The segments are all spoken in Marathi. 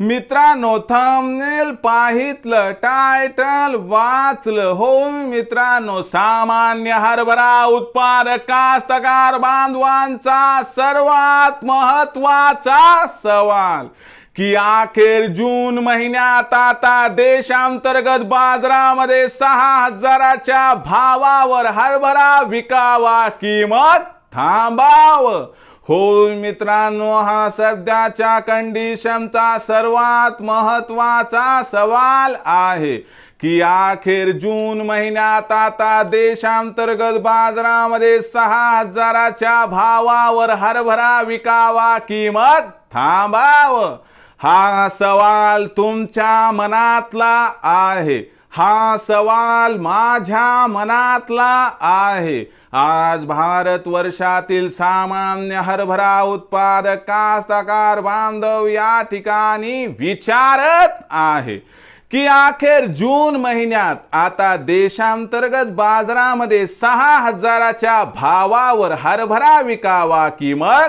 मित्रांनो थंबनेल पाहितलं टायटल वाचलं. हो मित्रांनो सामान्य हरभरा उत्पादक कास्तकार बांधवांचा सर्वात महत्त्वाचा सवाल. की अखेर जून महिन्यात आता देशांतर्गत बाजारामध्ये सहा हजाराच्या भावावर हरभरा विकावा किंमत थांबावं. होय मित्रांनो हा सध्याच्या कंडिशनचा सर्वात महत्त्वाचा सवाल आहे की अखेर जून महिन्यात आता देशांतर्गत बाजारामध्ये सहा हजाराच्या भावावर हरभरा विकावा किंमत थांबावं? हा सवाल तुमच्या मनातला आहे. हा सवाल माझ्या मनातला आहे. आज भारत वर्षातील सामान्य हरभरा उत्पादक कास्तकार बांधव या ठिकाणी विचारत आहे की अखेर जून महिन्यात आता देशांतर्गत बाजारामध्ये सहा हजाराच्या भावावर हरभरा विकावा की मग?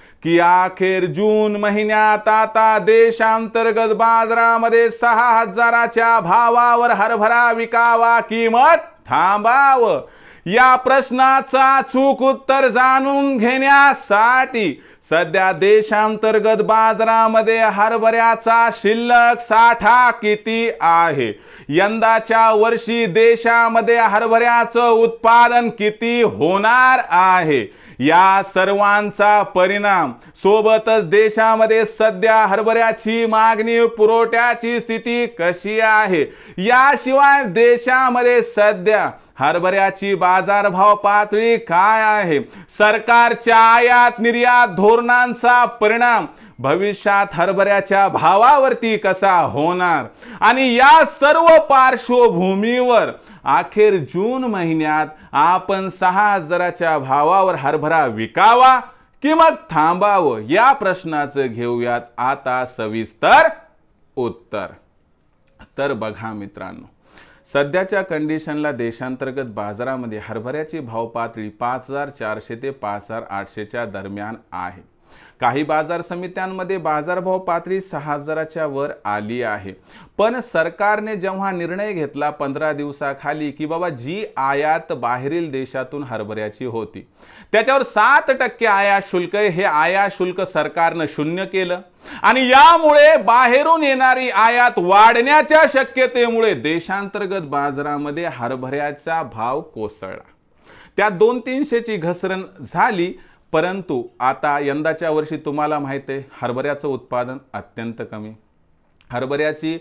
की अखेर जून महिन्यात आता देशांतर्गत बाजारामध्ये सहा हजाराच्या भावावर हरभरा विकावा किंमत थांबावं. या प्रश्नाचा चूक उत्तर जाणून घेण्यासाठी सध्या देशांतर्गत बाजारामध्ये हरभऱ्याचा शिल्लक साठा किती आहे? यंदाच्या वर्षी देशामध्ये हरभऱ्याचं उत्पादन किती होणार आहे? या सर्वांचा परिणाम सोबतच देशामध्ये सध्या हरभऱ्याची मागणी पुरवठ्याची स्थिती कशी आहे? याशिवाय देशामध्ये सध्या हरभऱ्याची बाजारभाव पातळी काय आहे? सरकारच्या आयात निर्यात धोरणांचा परिणाम भविष्यात हरभऱ्याच्या भावावरती कसा होणार? आणि या सर्व पार्श्वभूमीवर अखेर जून महिन्यात आपण सहा हजाराच्या भावावर हरभरा विकावा कि मग थांबावं? या प्रश्नाचं घेऊयात आता सविस्तर उत्तर. तर बघा मित्रांनो सध्याच्या कंडिशनला देशांतर्गत बाजारामध्ये हरभऱ्याची भाव पातळी पाच हजार चारशे ते पाच हजार आठशेच्या दरम्यान आहे. काही बाजार समित्यांमध्ये बाजारभाव पातळी सहा हजाराच्या वर आली आहे. पण सरकारने जेव्हा निर्णय घेतला पंधरा दिवसाखाली की बाबा जी आयात बाहेरील देशातून हरभऱ्याची होती त्याच्यावर सात टक्के आयात शुल्क हे आयात शुल्क सरकारनं शून्य केलं. आणि यामुळे बाहेरून येणारी आयात वाढण्याच्या शक्यतेमुळे देशांतर्गत बाजारामध्ये हरभऱ्याचा भाव कोसळला. त्या दोन तीनशेची घसरण झाली. परंतु आता यंदाच्या वर्षी तुम्हाला माहीत आहे हरभऱ्याचं उत्पादन अत्यंत कमी. हरभऱ्याची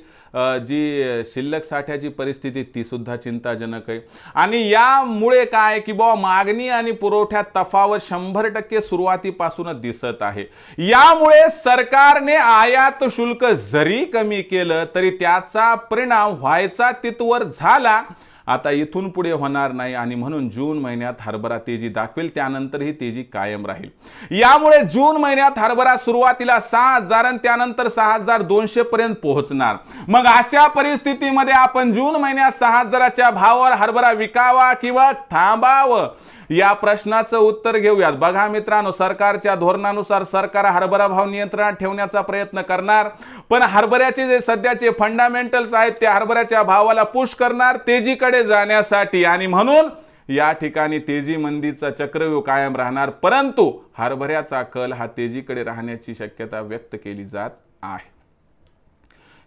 जी शिल्लक साठ्याची परिस्थिती ती सुद्धा चिंताजनक आहे. आणि यामुळे काय की बाबा मागणी आणि पुरवठ्यात तफावत शंभर टक्के सुरुवातीपासूनच दिसत आहे. यामुळे सरकारने आयात शुल्क जरी कमी केलं तरी त्याचा परिणाम व्हायचा तिथवर झाला. आता इथून पुढे होणार नाही आणि म्हणून जून महिन्यात हरभरा तेजी दाखवेल त्यानंतर ही तेजी कायम राहील. यामुळे जून महिन्यात हरभरा सुरुवातीला सहा हजार आणि त्यानंतर सहा हजार दोनशे पर्यंत पोहोचणार. मग अशा परिस्थितीमध्ये आपण जून महिन्यात सहा हजाराच्या भावावर हरभरा विकावा किंवा थांबावं? या प्रश्नाचं उत्तर घेऊयात. बघा मित्रांनो सरकारच्या धोरणानुसार सरकार हरभरा भाव नियंत्रणात ठेवण्याचा प्रयत्न करणार पण हरभऱ्याचे जे सध्याचे फंडामेंटल्स आहेत ते हरभऱ्याच्या भावाला पुश करणार तेजीकडे जाण्यासाठी. आणि म्हणून या ठिकाणी तेजी मंदीचा चक्रव्यूह कायम राहणार परंतु हरभऱ्याचा कल हा तेजीकडे राहण्याची शक्यता व्यक्त केली जात आहे.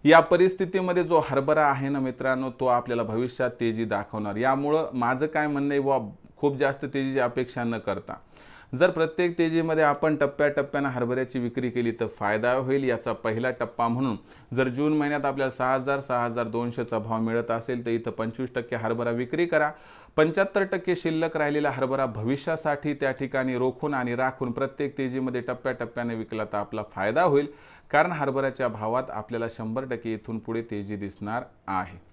या परिस्थितीमध्ये जो हरभरा आहे ना मित्रांनो तो आपल्याला भविष्यात तेजी दाखवणार. यामुळं माझं काय म्हणणं आहे बुवा खूप जास्त तेजीची अपेक्षा न करता. जर प्रत्येक तेजीमध्ये आपण टप्प्याटप्प्यानं हरभऱ्याची विक्री केली तर फायदा होईल याचा पहिला टप्पा म्हणून. जर जून महिन्यात आपल्याला सहा हजार सहा हजार दोनशेचा भाव मिळत असेल तर इथं पंचवीस टक्के हरभरा विक्री करा. पंच्याहत्तर टक्के शिल्लक राहिलेला हरभरा भविष्यासाठी त्या ठिकाणी रोखून आणि राखून प्रत्येक तेजीमध्ये टप्प्याटप्प्याने विकला तर आपला फायदा होईल. कारण हरभऱ्याच्या भावात आपल्याला शंभर टक्के इथून पुढे तेजी दिसणार आहे.